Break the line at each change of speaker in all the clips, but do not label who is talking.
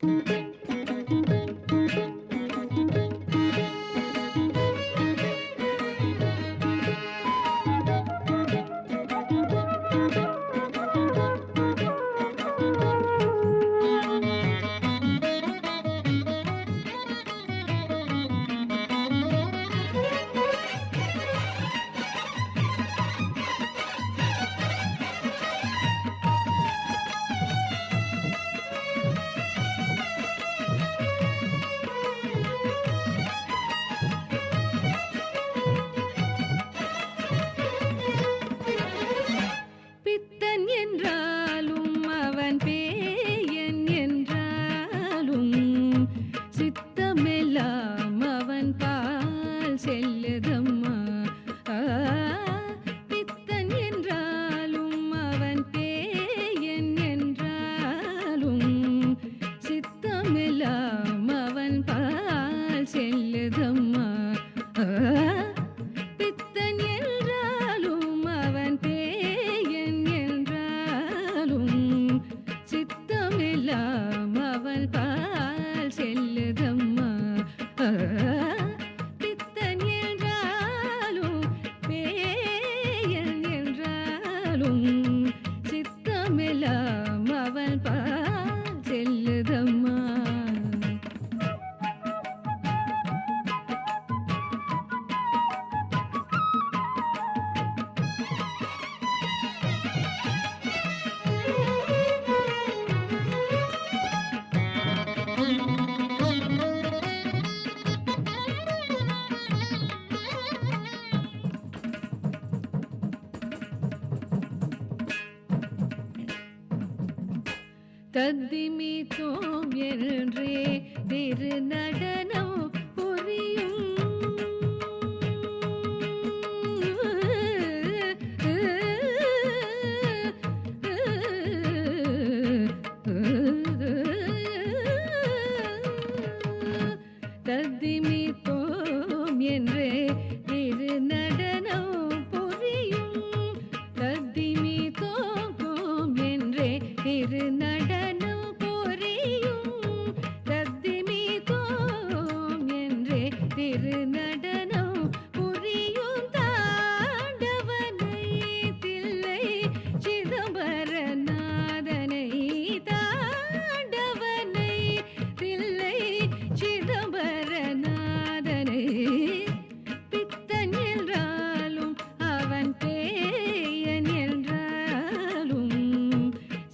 பித்தன் தத்திமித்தோம் என்றே திரு நடனம் புரியும். தத்திமித்தோம் என்றே திரு நடனம் புரியும். தத்திமி தோம் என்றே திரு என்றே புரியும் தாண்டவனை தில்லை சிதம்பரநாதனை தாண்டவனை தில்லை சிதம்பரநாதனை பித்தன் என்றாலும் அவன் பேயன் என்றாலும்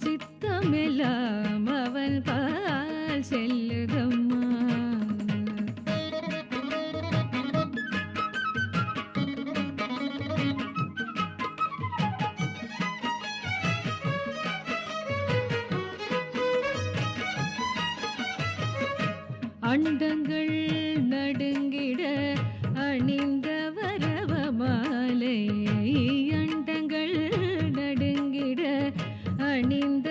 சித்தமெல்லாம் அவன் பால் செல்லுதம்மா அண்டங்கள் நடுங்கிட அணிந்த வரவ மாலை அண்டங்கள் நடுங்கிட அணிந்த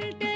world.